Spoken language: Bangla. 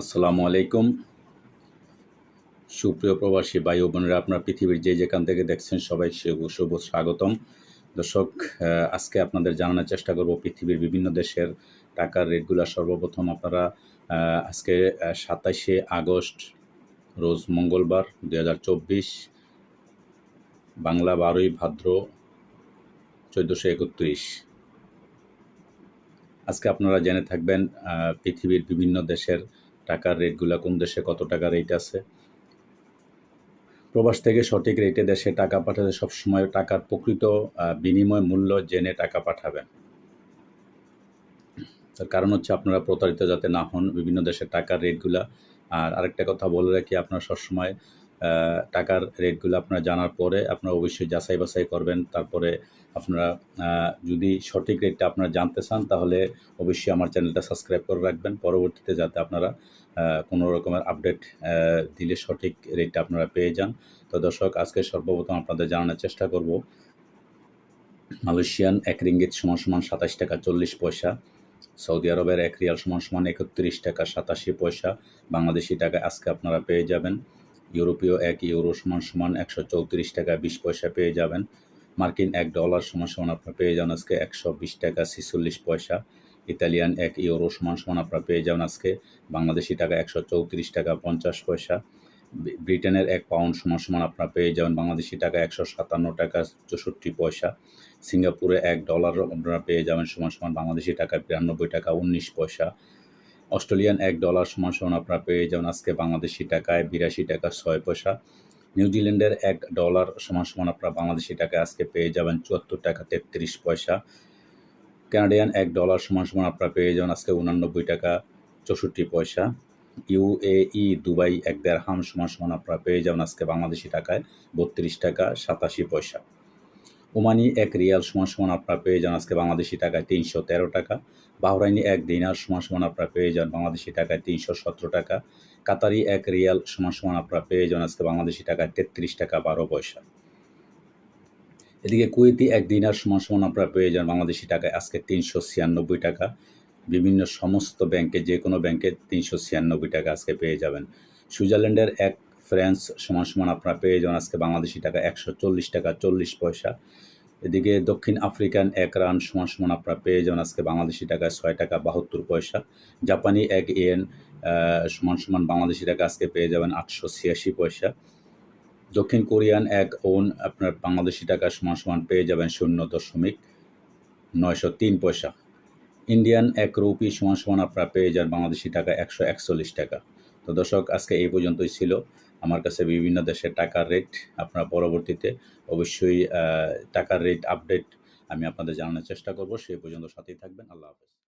আসসালামু আলাইকুম। সুপ্রিয় প্রবাসী ভাই বোনেরা, আপনার পৃথিবীর যে যেখান থেকে দেখছেন সবাই শুভ স্বাগতম। দর্শক আজকে আপনাদের জানানোর চেষ্টা করব পৃথিবীর বিভিন্ন দেশের টাকার রেটগুলো। সর্বপ্রথম আপনারা আজকে সাতাশে আগস্ট, রোজ মঙ্গলবার দুই হাজার চব্বিশ, বাংলা বারোই ভাদ্র চোদ্দোশো একত্রিশ। আজকে আপনারা জেনে থাকবেন পৃথিবীর বিভিন্ন দেশের টাকার রেটগুলো কোন দেশে কত টাকা রেট আছে। প্রবাস থেকে সঠিক রেটে দেশে টাকা পাঠাতে সবসময় টাকার প্রকৃত বিনিময় মূল্য জেনে টাকা পাঠাবেন। তার কারণ হচ্ছে আপনারা প্রতারিত যাতে না হন বিভিন্ন দেশের টাকার রেটগুলা আর আরেকটা কথা বলে রাখি, আপনারা সবসময় টাকার রেটগুলো আপনারা জানার পরে আপনারা অবশ্যই যাচাই বাছাই করবেন। তারপরে আপনারা যদি সঠিক রেটটা আপনারা জানতে চান, তাহলে অবশ্যই আমার চ্যানেলটা সাবস্ক্রাইব করে রাখবেন। পরবর্তীতে যাতে আপনারা কোনো রকমের আপডেট দিলে সঠিক রেটটা আপনারা পেয়ে যান। তো দর্শক, আজকে সর্বপ্রথম আপনাদের জানানোর চেষ্টা করব। মালয়েশিয়ান এক রিঙ্গিত সমান সমান সাতাশ টাকা চল্লিশ পয়সা, সৌদি আরবের এক রিয়াল সমান সমান একত্রিশ টাকা সাতাশি পয়সা, বাংলাদেশি টাকা আজকে আপনারা পেয়ে যাবেন। ইউরোপীয় এক ইউরো সমান সমান একশো চৌত্রিশ টাকা বিশ পয়সা পেয়ে যাবেন। মার্কিন এক ডলার সমান সমান আপনারা পেয়ে যান আজকে একশো বিশ টাকা ছিচল্লিশ পয়সা। ইতালিয়ান এক ইউরো সমান সমান আপনারা পেয়ে যাবেন আজকে বাংলাদেশি টাকা একশো চৌত্রিশ টাকা পঞ্চাশ পয়সা। ব্রিটেনের এক পাউন্ড সমান সমান আপনারা পেয়ে যাবেন বাংলাদেশি টাকা একশো সাতান্ন টাকা চৌষট্টি পয়সা। সিঙ্গাপুরে এক ডলার আপনারা পেয়ে যাবেন সমান সমান বাংলাদেশি টাকা বিরানব্বই টাকা উনিশ পয়সা। অস্ট্রেলিয়ান এক ডলার সমান সমান আপনারা পেয়ে যাবেন আজকে বাংলাদেশি টাকায় বিরাশি টাকা ছয় পয়সা। নিউজিল্যান্ডের এক ডলার সমান সমান আপনারা বাংলাদেশি টাকায় আজকে পেয়ে যাবেন চুয়াত্তর টাকা তেত্রিশ পয়সা। কানাডিয়ান এক ডলার সমান সমান আপনারা পেয়ে যাবেন আজকে উনানব্বই টাকা চৌষট্টি পয়সা। ইউএই দুবাই এক দেড়হাম সমান সমান আপনারা পেয়ে যাবেন আজকে বাংলাদেশি টাকায় বত্রিশ টাকা সাতাশি পয়সা। ওমানি এক রিয়াল সমান সমান আপনারা পেয়ে যান আজকে বাংলাদেশি টাকায় তিনশো তেরো টাকা। বাহরাইনি এক দিনার সমান সমান আপনারা পেয়ে যান বাংলাদেশি টাকায় তিনশো সতেরো টাকা। কাতারি এক রিয়াল সমান সমান আপনারা পেয়ে যান আজকে বাংলাদেশি টাকায় তেত্রিশ টাকা বারো পয়সা। এদিকে কুয়েতি এক দিনার সমান সমান আপনারা পেয়ে যান বাংলাদেশি টাকায় আজকে তিনশো ছিয়ানব্বই টাকা। বিভিন্ন সমস্ত ব্যাংকে যে কোনো ব্যাংকে তিনশো ছিয়ানব্বই টাকা আজকে পেয়ে যাবেন। সুইজারল্যান্ডের এক ফ্রান্স সমান সমান আপনারা পেয়ে যান আজকে বাংলাদেশি টাকা একশো চল্লিশ টাকা, চল্লিশ পয়সা। এদিকে দক্ষিণ আফ্রিকান এক রান সমান সমান আপনারা পেয়ে যান আজকে বাংলাদেশি টাকা ছয় টাকা বাহাত্তর পয়সা। জাপানি এক ইয়েন সমান সমান বাংলাদেশি টাকা আজকে পেয়ে যাবেন আটশো ছিয়াশি পয়সা। দক্ষিণ কোরিয়ান এক ওন আপনার বাংলাদেশি টাকা সমান সমান পেয়ে যাবেন শূন্য দশমিক নয়শো তিন পয়সা। ইন্ডিয়ান এক রুপি সমান সমান আপনারা পেয়ে যান বাংলাদেশি টাকা একশো একচল্লিশ টাকা। তো দর্শক, আজকে এই পর্যন্তই ছিল। আমার কাছে বিভিন্ন দেশের টাকার রেট আপনারা পরবর্তীতে অবশ্যই টাকার রেট আপডেট আমি আপনাদের জানানোর চেষ্টা করব। সেই পর্যন্ত সাথেই থাকবেন। আল্লাহ হাফেজ।